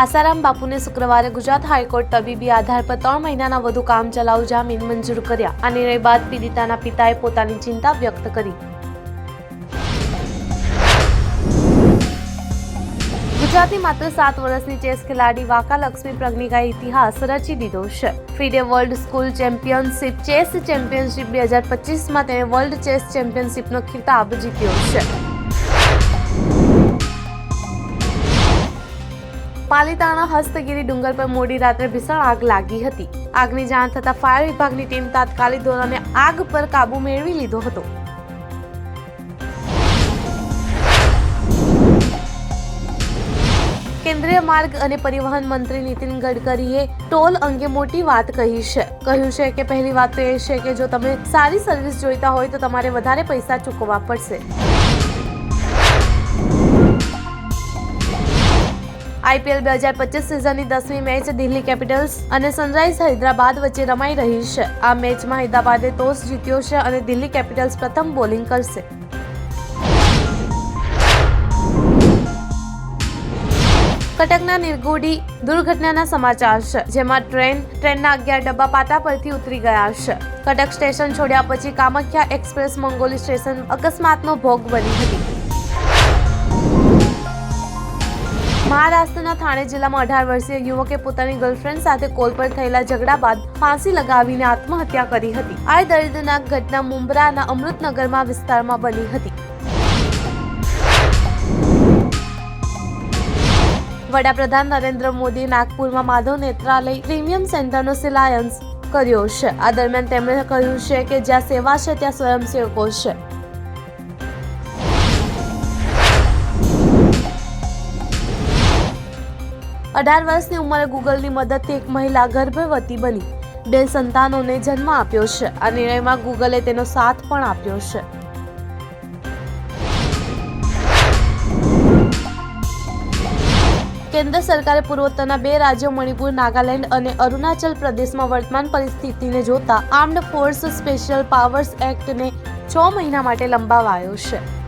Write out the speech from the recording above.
આસારામ બાપુને શુક્રવારે ગુજરાત હાઈકોર્ટ તબીબી આધાર પર ત્રણ મહિનાના વધુ કામ ચલાઉ જામીન મંજૂર કર્યા. આ નિર્ણય બાદ પીડિતાના પિતાએ પોતાની ચિંતા વ્યક્ત કરી. ગુજરાતની માત્ર સાત વર્ષની ચેસ ખેલાડી વાકા લક્ષ્મી પ્રજ્ઞિકાએ ઇતિહાસ રચી દીધો છે. FIDE world school championship, chess championship બે હજાર પચીસમાં તેણે વર્લ્ડ ચેસ ચેમ્પિયનશિપનો ખિતાબ જીત્યો છે. પાલિતાણા હસ્તગીરી ડુંગર પર મોડી રાત્રે ભીષણ આગ લાગી હતી. આગની જાણ થતાં ફાયર વિભાગની ટીમ તાત્કાલિક ધોરણે આગ પર કાબુ મેળવી લીધો હતો. કેન્દ્રીય માર્ગ અને પરિવહન મંત્રી નીતિન ગડકરીએ ટોલ અંગે મોટી વાત કહી છે. કહ્યું છે કે પહેલી વાત તો એ છે કે જો તમે સારી સર્વિસ જોઈતા હોય તો તમારે વધારે પૈસા ચૂકવવા પડશે. આઈપીએલ બે હજાર પચીસ સિઝનની દસમી મેચ દિલ્હી કેપિટલ્સ અને સનરાઇઝ હૈદરાબાદ વચ્ચે રમાઈ રહી છે. આ મેચમાં હૈદરાબાદે ટોસ જીત્યો છે અને દિલ્હી કેપિટલ્સ પ્રથમ બોલિંગ કરશે. કટકના નિર્ગોડી દુર્ઘટનાના સમાચાર છે, જેમાં ટ્રેન, ટ્રેનના અગિયાર ડબ્બા પાટા પરથી ઉતરી ગયા છે. કટક સ્ટેશન છોડ્યા પછી કામાખ્યા એક્સપ્રેસ મંગોલી સ્ટેશન અકસ્માતનો ભોગ બની હતી. મહારાષ્ટ્રના થાણે જિલ્લામાં અઢાર વર્ષીય યુવકે પોતાની ગર્લફ્રેન્ડ સાથે કોલ પર થયેલા ઝઘડા બાદ ફાંસી લગાવીને આત્મહત્યા કરી હતી. આ દર્દનાક ઘટના મુંબ્રાના અમૃતનગરમાં વિસ્તારમાં બની હતી. વડાપ્રધાન નરેન્દ્ર મોદી નાગપુરમાં માધવ નેત્રાલય પ્રીમિયમ સેન્ટરનો શિલાન્યાસ કર્યો છે. આ દરમિયાન તેમણે કહ્યું છે કે જ્યાં સેવા છે, ત્યાં સ્વયંસેવકો છે. અઢાર વર્ષની ઉંમરે ગૂગલની મદદથી એક મહિલા ગર્ભવતી બની. બે સંતાનોને જન્મ આપ્યો છે. આ નિર્ણયમાં ગૂગલે તેનો સાથ પણ આપ્યો છે. કેન્દ્ર સરકારે પૂર્વોત્તરના બે રાજ્યો મણિપુર, નાગાલેન્ડ અને અરુણાચલ પ્રદેશમાં વર્તમાન પરિસ્થિતિને જોતા આર્મ્ડ ફોર્સ સ્પેશિયલ પાવર્સ એક્ટને છ મહિના માટે લંબાવાયો છે.